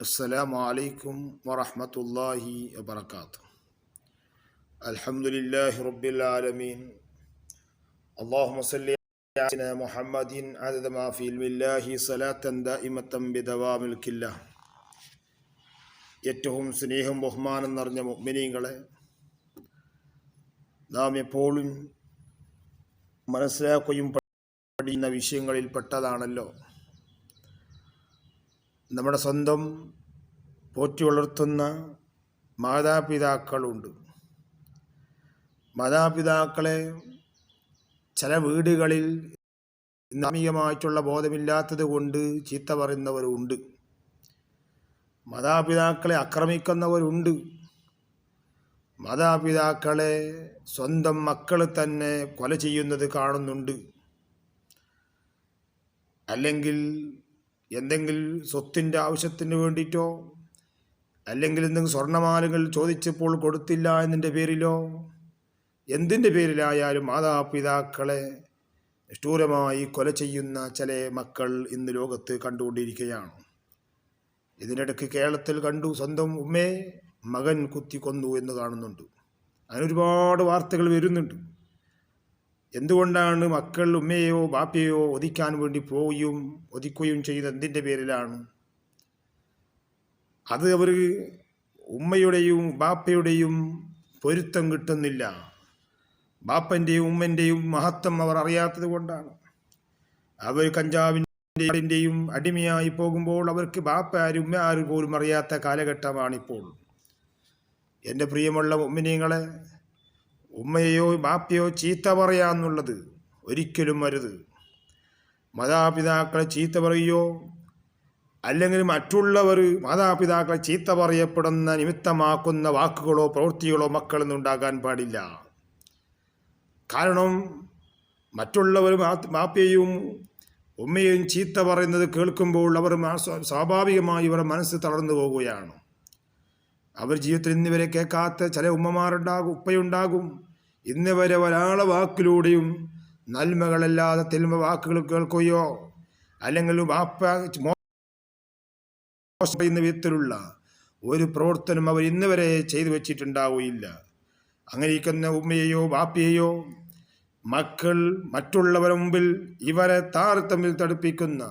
السلام عليكم ورحمة الله وبركاته الحمد لله رب العالمين اللهم صل على سيدنا محمد عدد ما في علم الله صلاة دائمة بدوام الكلة ഏറ്റവും സ്നേഹം ബഹുമാനം നിറഞ്ഞ മുഗ്മിനീങ്ങളെ നാം എപ്പോഴും മനസ്സിലാക്കുകയും പഠിക്കുന്ന വിഷയങ്ങളിൽ പെട്ടതാണല്ലോ നമ്മുടെ സ്വന്തം പോറ്റി വളർത്തുന്ന മാതാപിതാക്കളുണ്ട്. മാതാപിതാക്കളെ ചില വീടുകളിൽ ധാർമ്മികമായിട്ടുള്ള ബോധമില്ലാത്തത് കൊണ്ട് ചീത്ത പറയുന്നവരുണ്ട്. മാതാപിതാക്കളെ ആക്രമിക്കുന്നവരുണ്ട്. മാതാപിതാക്കളെ സ്വന്തം മക്കൾ തന്നെ കൊല ചെയ്യുന്നത് കാണുന്നുണ്ട്. അല്ലെങ്കിൽ എന്തെങ്കിലും സ്വത്തിന്റെ ആവശ്യത്തിന് വേണ്ടിയിട്ടോ അല്ലെങ്കിൽ എന്തെങ്കിലും സ്വർണമാലകൾ ചോദിച്ചപ്പോൾ കൊടുത്തില്ല എന്നതിന്റെ പേരിലോ എന്തിന്റെ പേരിലായാലും മാതാപിതാക്കളെ നിഷ്ഠൂരമായി കൊല ചെയ്യുന്ന ചില മക്കൾ ഇന്ന് ലോകത്ത് കണ്ടുകൊണ്ടിരിക്കുകയാണ്. ഇതിനിടയ്ക്ക് കേരളത്തിൽ കണ്ടു സ്വന്തം ഉമ്മയെ മകൻ കുത്തി കൊന്നു എന്ന് കാണുന്നുണ്ട്. അതിനൊരുപാട് വാർത്തകൾ വരുന്നുണ്ട്. എന്തുകൊണ്ടാണ് മക്കൾ ഉമ്മയെയോ ബാപ്പയെയോ ഒതിക്കാൻ വേണ്ടി പോവുകയും ഒതിക്കുകയും ചെയ്യുന്നത് എന്തിന്റെ പേരിലാണ്? അത് അവർ ഉമ്മയുടെയും ബാപ്പയുടെയും പൊരുത്തം കിട്ടുന്നില്ല. ബാപ്പന്റെയും ഉമ്മന്റെയും മഹത്വം അവർ അറിയാത്തത് കൊണ്ടാണ്. അവർ കഞ്ചാവിന്റെയും അടിമയായി പോകുമ്പോൾ അവർക്ക് ബാപ്പ ആരും ഉമ്മ ആരും പോലും അറിയാത്ത കാലഘട്ടമാണിപ്പോൾ. എന്റെ പ്രിയമുള്ള ഉമ്മിനിയങ്ങളെ ഉമ്മയെയോ ബാപ്പയോ ചീത്ത പറയാന്നുള്ളത് ഒരിക്കലും വരുത് മാതാപിതാക്കളെ ചീത്ത പറയുകയോ അല്ലെങ്കിൽ മറ്റുള്ളവർ മാതാപിതാക്കളെ ചീത്ത പറയപ്പെടുന്ന നിമിത്തമാക്കുന്ന വാക്കുകളോ പ്രവൃത്തികളോ മക്കളിൽ നിന്നുണ്ടാകാൻ പാടില്ല. കാരണം മറ്റുള്ളവർ മാപ്പയെയും ഉമ്മയെയും ചീത്ത പറയുന്നത് കേൾക്കുമ്പോൾ അവർ സ്വാഭാവികമായി ഇവരുടെ മനസ്സ് തളർന്നു പോവുകയാണ്. അവർ ജീവിതത്തിൽ ഇന്നിവരെ കേൾക്കാത്ത ചില ഉമ്മമാരുണ്ടാകും ഉപ്പയുണ്ടാകും. ഇന്നിവരെ ഒരാളെ വാക്കിലൂടെയും നന്മകളല്ലാതെ തെൽമ വാക്കുകൾ കേൾക്കുകയോ അല്ലെങ്കിൽ വാപ്പ വിധത്തിലുള്ള ഒരു പ്രവർത്തനം അവർ ഇന്നുവരെ ചെയ്തു വച്ചിട്ടുണ്ടാവുകയില്ല. അങ്ങനെ ഇരിക്കുന്ന ഉമ്മയെയോ ബാപ്പയെയോ മക്കൾ മറ്റുള്ളവരുടെ മുമ്പിൽ ഇവരെ താരതമ്യം തടുപ്പിക്കുന്ന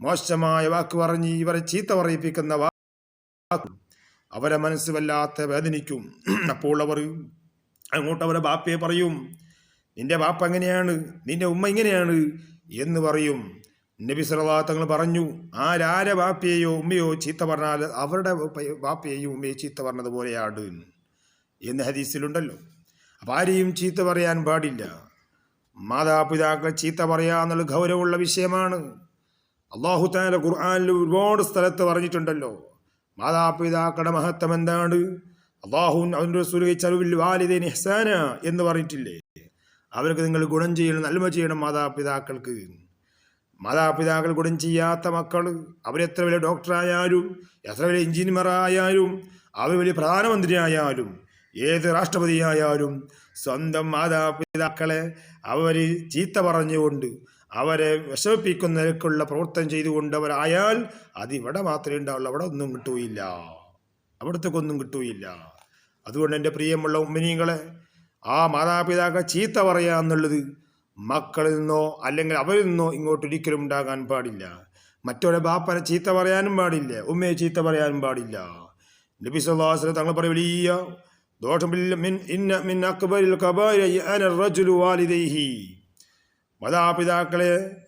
മോശമായ വാക്ക് പറഞ്ഞ് ഇവരെ ചീത്ത പറയിപ്പിക്കുന്ന വാക്ക് അവരെ മനസ്സ് വല്ലാത്ത വേദനിക്കും. അപ്പോൾ അവർ അങ്ങോട്ട് അവരെ ബാപ്പയെ പറയും നിന്റെ ബാപ്പ എങ്ങനെയാണ്? നിന്റെ ഉമ്മ ഇങ്ങനെയാണ്? എന്ന് പറയും. നബി സലവാ തങ്ങൾ പറഞ്ഞു ആരാര ബാപ്പയെയോ ഉമ്മയോ ചീത്ത പറഞ്ഞാൽ അവരുടെ ബാപ്പയെയും ഉമ്മയോ ചീത്ത പറഞ്ഞതുപോലെയാണ് എന്ന് ഹദീസിലുണ്ടല്ലോ. അപ്പം ആരെയും ചീത്ത പറയാൻ പാടില്ല. മാതാപിതാക്കൾ ചീത്ത പറയാന്നുള്ള ഗൗരവമുള്ള വിഷയമാണ്. അള്ളാഹു താല ഖുർആാനിൽ ഒരുപാട് സ്ഥലത്ത് പറഞ്ഞിട്ടുണ്ടല്ലോ മാതാപിതാക്കളുടെ മഹത്വം എന്താണ് അള്ളാഹു അവന്റെ വാലിദൈൻ ഇഹ്സാന എന്ന് പറഞ്ഞിട്ടില്ലേ? അവർക്ക് നിങ്ങൾ ഗുണം ചെയ്യണം നന്മ ചെയ്യണം മാതാപിതാക്കൾക്ക്. മാതാപിതാക്കൾ ഗുണം ചെയ്യാത്ത മക്കൾ അവരെത്ര വലിയ ഡോക്ടറായാലും എത്ര വലിയ എഞ്ചിനീയറായാലും അവർ വലിയ പ്രധാനമന്ത്രിയായാലും ഏത് രാഷ്ട്രപതിയായാലും സ്വന്തം മാതാപിതാക്കളെ അവർ ചീത്ത പറഞ്ഞുകൊണ്ട് അവരെ വിഷമിപ്പിക്കുന്നതിലേക്കുള്ള പ്രവർത്തനം ചെയ്തുകൊണ്ടവരായാൽ അത് അതിവിടെ മാത്രമേ ഉണ്ടാവുള്ളൂ. അവിടെ ഒന്നും കിട്ടുകയില്ല അവിടത്തേക്കൊന്നും കിട്ടുകയില്ല അതുകൊണ്ട് എന്റെ പ്രിയമുള്ള ഉമ്മിനികളെ ആ മാതാപിതാക്കൾ ചീത്ത പറയുക എന്നുള്ളത് മക്കളിൽ നിന്നോ അല്ലെങ്കിൽ അവരിൽ നിന്നോ ഇങ്ങോട്ട് ഒരിക്കലും ഉണ്ടാകാൻ പാടില്ല. മറ്റൊരു ബാപ്പനെ ചീത്ത പറയാനും പാടില്ല. ഉമ്മയെ ചീത്ത പറയാനും പാടില്ല. നബി തങ്ങൾ പറയും വലിയ മിൻ ഇന്ന മിൻ അക്ബരിൽ കബായ റജുലു വാലിദൈഹി. മാതാപിതാക്കളെ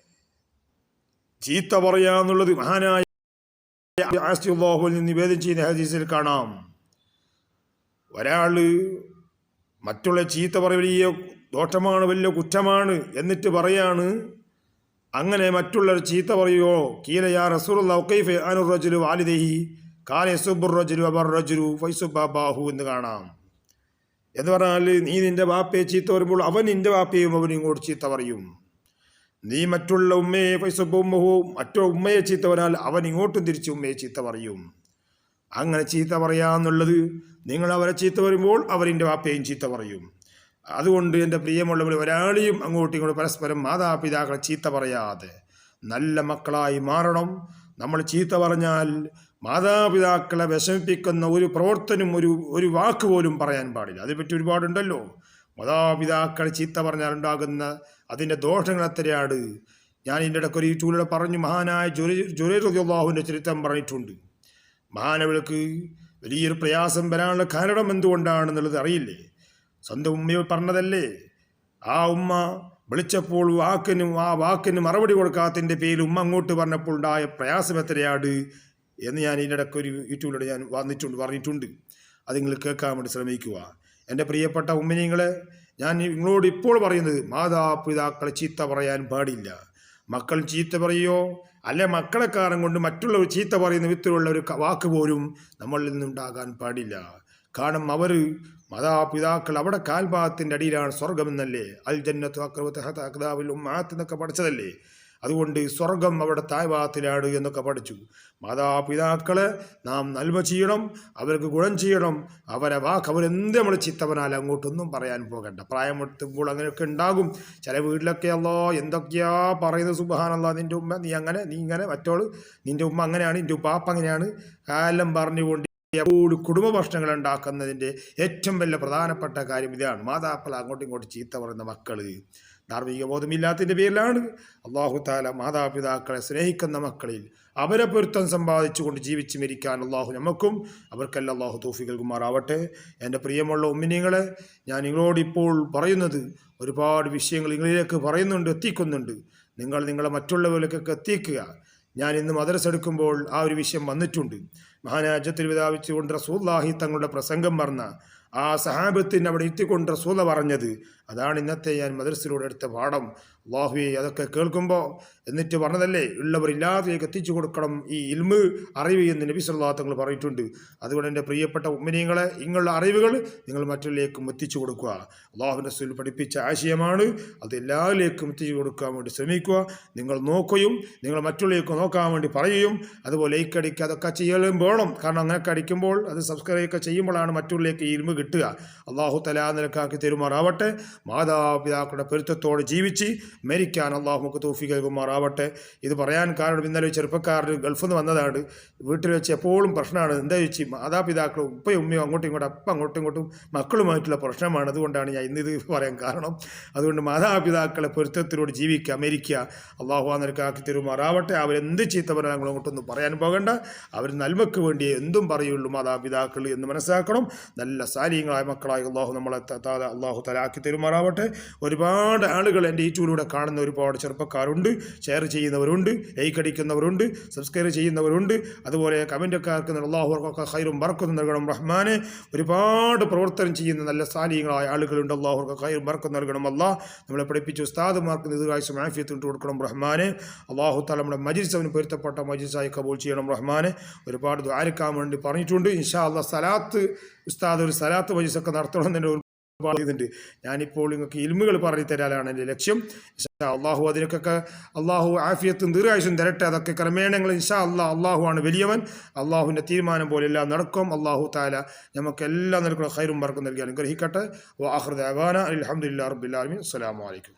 ചീത്ത പറയാന്നുള്ളത് മഹാനായ നിവേദനം ചെയ്യുന്ന ഹദീസിൽ കാണാം. ഒരാൾ മറ്റുള്ള ചീത്ത പറ വലിയ ദോഷമാണ് വലിയ കുറ്റമാണ് എന്നിട്ട് പറയാണ് അങ്ങനെ മറ്റുള്ള ചീത്ത പറയുകയോ കീലയാ അനുറജുലു വാലിദഹി കാല സുബുർ റജുലു അബർ റജുലു എന്ന് കാണാം. എന്ന് പറഞ്ഞാൽ നീ നിന്റെ ബാപ്പയെ ചീത്ത പറയുമ്പോൾ അവൻ നിന്റെ ബാപ്പയും അവൻ ഇങ്ങോട്ട് ചീത്ത പറയും. നീ മറ്റുള്ള ഉമ്മയെ പൈസപ്പുമ്മഹോ മറ്റോ ഉമ്മയെ ചീത്ത പറഞ്ഞാൽ അവൻ ഇങ്ങോട്ടും തിരിച്ച് ഉമ്മയെ ചീത്ത പറയും. അങ്ങനെ ചീത്ത പറയാന്നുള്ളത് നിങ്ങൾ അവരെ ചീത്ത വരുമ്പോൾ അവരിന്റെ വാപ്പയും ചീത്ത പറയും. അതുകൊണ്ട് എന്റെ പ്രിയമുള്ളവർ ഒരാളെയും അങ്ങോട്ടും ഇങ്ങോട്ടും പരസ്പരം മാതാപിതാക്കളെ ചീത്ത പറയാതെ നല്ല മക്കളായി മാറണം. നമ്മൾ ചീത്ത പറഞ്ഞാൽ മാതാപിതാക്കളെ വിഷമിപ്പിക്കുന്ന ഒരു പ്രവർത്തനം ഒരു ഒരു വാക്ക് പോലും പറയാൻ പാടില്ല. അതേപ്പറ്റി ഒരുപാടുണ്ടല്ലോ. മാതാപിതാക്കളെ ചീത്ത പറഞ്ഞാൽ ഉണ്ടാകുന്ന അതിന്റെ ദോഷങ്ങൾ എത്രയാണ് ഞാൻ ഇതിന്റെ ഇടയ്ക്ക് ഒരു യൂട്യൂബിലൂടെ പറഞ്ഞു മഹാനായ ജുരേറുദ്ദാഹുവിന്റെ ചരിത്രം പറഞ്ഞിട്ടുണ്ട്. മഹാനവൾക്ക് വലിയൊരു പ്രയാസം വരാനുള്ള കാരണം എന്തുകൊണ്ടാണെന്നുള്ളത് അറിയില്ലേ? സ്വന്തം ഉമ്മയെ പറഞ്ഞതല്ലേ? ആ ഉമ്മ വിളിച്ചപ്പോൾ വാക്കിനും ആ വാക്കിന് മറുപടി കൊടുക്കാത്തതിന്റെ പേരിൽ ഉമ്മ അങ്ങോട്ട് പറഞ്ഞപ്പോൾ ഉണ്ടായ പ്രയാസം എത്രയാണ് എന്ന് ഞാൻ ഇതിന്റെ ഇടയ്ക്ക് ഒരു യൂട്യൂബിലൂടെ ഞാൻ വന്നിട്ടുണ്ട് പറഞ്ഞിട്ടുണ്ട്. അത് നിങ്ങൾ കേൾക്കാൻ വേണ്ടി ശ്രമിക്കുക. എന്റെ പ്രിയപ്പെട്ട ഉമ്മനിങ്ങളെ ഞാൻ നിങ്ങളോട് ഇപ്പോൾ പറയുന്നത് മാതാപിതാക്കളെ ചീത്ത പറയാൻ പാടില്ല മക്കൾ ചീത്ത പറയോ അല്ലെ മക്കളെ കാരണം കൊണ്ട് മറ്റുള്ളവർ ചീത്ത പറയുന്ന വിധത്തിലുള്ള ഒരു വാക്ക് പോലും നമ്മളിൽ നിന്നുണ്ടാകാൻ പാടില്ല കാരണം അവർ മാതാപിതാക്കൾ അവിടെ കാൽഭാഗത്തിന്റെ അടിയിലാണ് സ്വർഗമെന്നല്ലേ അൽ ജന്നത്തു അക്രവത്തഹതാവിൽ ഉമ്മാത്ത് എന്നൊക്കെ പഠിച്ചതല്ലേ അതുകൊണ്ട് സ്വർഗം അവിടെ തായ്വാത്തിലാണ് എന്നൊക്കെ പഠിച്ചു. മാതാപിതാക്കളെ നാം നന്മ ചെയ്യണം അവർക്ക് ഗുണം ചെയ്യണം. അവരെ വാക്ക് അവരെന്ത് നമ്മൾ ചിത്തവനാൽ അങ്ങോട്ടൊന്നും പറയാൻ പോകണ്ട. പ്രായമെത്തുമ്പോൾ അങ്ങനെയൊക്കെ ഉണ്ടാകും. ചില വീട്ടിലൊക്കെ അല്ലോ എന്തൊക്കെയാ പറയുന്നത്? സുബഹാനല്ല നിന്റെ ഉമ്മ നീ അങ്ങനെ നീ ഇങ്ങനെ മറ്റോൾ നിന്റെ ഉമ്മ അങ്ങനെയാണ് നിന്റെ ഉപ്പാപ്പ അങ്ങനെയാണ്. എല്ലാം പറഞ്ഞുകൊണ്ട് എപ്പോഴും കുടുംബ പ്രശ്നങ്ങൾ ഉണ്ടാക്കുന്നതിന്റെ ഏറ്റവും വലിയ പ്രധാനപ്പെട്ട കാര്യം ഇതാണ്. മാതാപ്പിള അങ്ങോട്ടും ഇങ്ങോട്ടും ചീത്ത പറയുന്ന മക്കൾ ധാർമ്മിക ബോധമില്ലാത്തതിന്റെ പേരിലാണ്. അള്ളാഹു താല മാതാപിതാക്കളെ സ്നേഹിക്കുന്ന മക്കളിൽ അവരെ പൊരുത്തം സമ്പാദിച്ചുകൊണ്ട് ജീവിച്ച് മരിക്കാൻ അള്ളാഹു നമുക്കും അവർക്കെല്ലാം അള്ളാഹു തോഫി എന്റെ പ്രിയമുള്ള ഉമ്മിനികളെ ഞാൻ നിങ്ങളോട് ഇപ്പോൾ പറയുന്നത് ഒരുപാട് വിഷയങ്ങൾ നിങ്ങളിലേക്ക് പറയുന്നുണ്ട് എത്തിക്കുന്നുണ്ട്. നിങ്ങൾ നിങ്ങളെ മറ്റുള്ളവരിലേക്കൊക്കെ എത്തിക്കുക. ഞാൻ ഇന്ന് മദ്രസ് എടുക്കുമ്പോൾ ആ ഒരു വിഷയം വന്നിട്ടുണ്ട്. മഹാനാജത്തിൽ വിതാപിച്ചുകൊണ്ട് റസൂല്ലാഹി തങ്ങളുടെ പ്രസംഗം പറഞ്ഞ ആ സഹാബത്തിന് അവിടെ എത്തിക്കൊണ്ട് റസൂല പറഞ്ഞത്. അതാണ് ഇന്നത്തെ ഞാൻ മദ്രസിലൂടെ എടുത്ത പാഠം. അള്ളാഹുവെ അതൊക്കെ കേൾക്കുമ്പോൾ എന്നിട്ട് പറഞ്ഞതല്ലേ? ഉള്ളവർ ഇല്ലാതെയൊക്കെ എത്തിച്ചു കൊടുക്കണം ഈ ഇൽമ് അറിവ് എന്ന് നബി സല്ലാ തങ്ങൾ പറഞ്ഞിട്ടുണ്ട്. അതുകൊണ്ട് എന്റെ പ്രിയപ്പെട്ട ഉമ്മനീങ്ങളെ ഇങ്ങനെയുള്ള അറിവുകൾ നിങ്ങൾ മറ്റുള്ളവരിലേക്കും എത്തിച്ചു കൊടുക്കുക. അള്ളാഹു റസൂൽ പഠിപ്പിച്ച ആശയമാണ്. അത് എല്ലാവരിലേക്കും എത്തിച്ചു കൊടുക്കാൻ വേണ്ടി ശ്രമിക്കുക. നിങ്ങൾ നോക്കുകയും നിങ്ങൾ മറ്റുള്ളവർക്ക് നോക്കാൻ വേണ്ടി പറയുകയും അതുപോലെ ലൈക്ക് അടിക്കുക അതൊക്കെ ചെയ്യലും വേണം. കാരണം അങ്ങനെ കടിക്കുമ്പോൾ അത് സബ്സ്ക്രൈബ് ഒക്കെ ചെയ്യുമ്പോഴാണ് മറ്റുള്ളവരിലേക്ക് ഈ ഇൽമ് കിട്ടുക. അള്ളാഹു തലാ നിലക്കാക്കി തെരുമാറാവട്ടെ. മാതാപിതാക്കളുടെ പൊരുത്തത്തോടെ ജീവിച്ച് മരിക്കാൻ അള്ളാഹു നമുക്ക് തോഫി കൈകുമാറാവട്ടെ ഇത് പറയാൻ കാരണം ഇന്നലെ ചെറുപ്പക്കാരൻ ഗൾഫിൽ നിന്ന് വന്നതാണ്. വീട്ടിൽ വെച്ച് എപ്പോഴും പ്രശ്നമാണ്. എന്താ വെച്ച് മാതാപിതാക്കളും ഉപ്പയും ഉമ്മയും അങ്ങോട്ടും ഇങ്ങോട്ടും അപ്പം അങ്ങോട്ടും ഇങ്ങോട്ടും മക്കളുമായിട്ടുള്ള പ്രശ്നമാണ്. അതുകൊണ്ടാണ് ഞാൻ ഇന്നിത് പറയാൻ കാരണം. അതുകൊണ്ട് മാതാപിതാക്കളെ പൊരുത്തത്തിലൂടെ ജീവിക്കുക മരിക്കുക അള്ളാഹു ആ നിനക്കാക്കി തരുമാറാവട്ടെ. അവരെന്ത് ചീത്ത പറഞ്ഞാൽ ഞങ്ങൾ അങ്ങോട്ടൊന്നും പറയാൻ പോകണ്ട. അവർ നന്മയ്ക്ക് വേണ്ടി എന്തും പറയുള്ളൂ മാതാപിതാക്കൾ എന്ന് മനസ്സിലാക്കണം. നല്ല സാലിയങ്ങളായ മക്കളായി അള്ളാഹു നമ്മളെ ത- ത- അള്ളാഹു തലാക്കി തരുമാറാവട്ടെ. ഒരുപാട് ആളുകൾ എന്റെ യൂട്യൂബിലൂടെ കാണുന്ന ഒരുപാട് ചെറുപ്പക്കാരുണ്ട് ഷെയർ ചെയ്യുന്നവരുണ്ട് ലൈക്ക് അടിക്കുന്നവരുണ്ട് സബ്സ്ക്രൈബ് ചെയ്യുന്നവരുണ്ട്. അതുപോലെ കമന്റൊക്കെ അള്ളാഹുവർക്കൊക്കെ ഹൈറും ബർക്കും നൽകണം. റഹ്മാനെ ഒരുപാട് പ്രവർത്തനം ചെയ്യുന്ന നല്ല സാലിയങ്ങളായ ആളുകളുണ്ട്. അള്ളാഹുർക്ക് ഹൈറും ബർക്കും നൽകണം. അള്ളാഹ് നമ്മളെ പഠിപ്പിച്ച ഉസ്താദുമാർക്ക് നിതുകാഴ്ച മാഫിയത്ത് ഇട്ട് കൊടുക്കണം. റഹ്മാനെ അള്ളാഹു താല നമ്മുടെ മജിൽസ് അവന് പൊരുത്തപ്പെട്ട മജിൽസായി കബൂൾ ചെയ്യണം. റഹ്മാനെ ഒരുപാട് ദ്വാരക്കാൻ വേണ്ടി പറഞ്ഞിട്ടുണ്ട്. ഇൻഷാ അള്ളാഹ് സലാത്ത് ഉസ്താദ് ഒരു സലാത്ത് മജിൽസൊക്കെ നടത്തണം ഒരുപാട് ഇതുണ്ട് ഞാനിപ്പോൾ നിങ്ങൾക്ക് ഇൽമുകൾ പറഞ്ഞു തരാനാണ് എന്റെ ലക്ഷ്യം. അള്ളാഹു അതിനൊക്കെ അള്ളാഹു ആഫിയത്തും ദീർഘായുസും തരട്ടെ. അതൊക്കെ ക്രമേണങ്ങൾ ഇൻഷാ അള്ളാഹ് അള്ളാഹു ആണ് വലിയവൻ. അള്ളാഹുവിന്റെ തീരുമാനം പോലെ എല്ലാം നടക്കും. അള്ളാഹു താല നമുക്ക് എല്ലാം നൽകുന്ന ഹൈറും വർക്കും നൽകി അനുഗ്രഹിക്കട്ടെ. വാഹൃദ് അലഹമുല്ലാ റബ്ബുലാലമി അസ്സലാമു അലൈക്കും.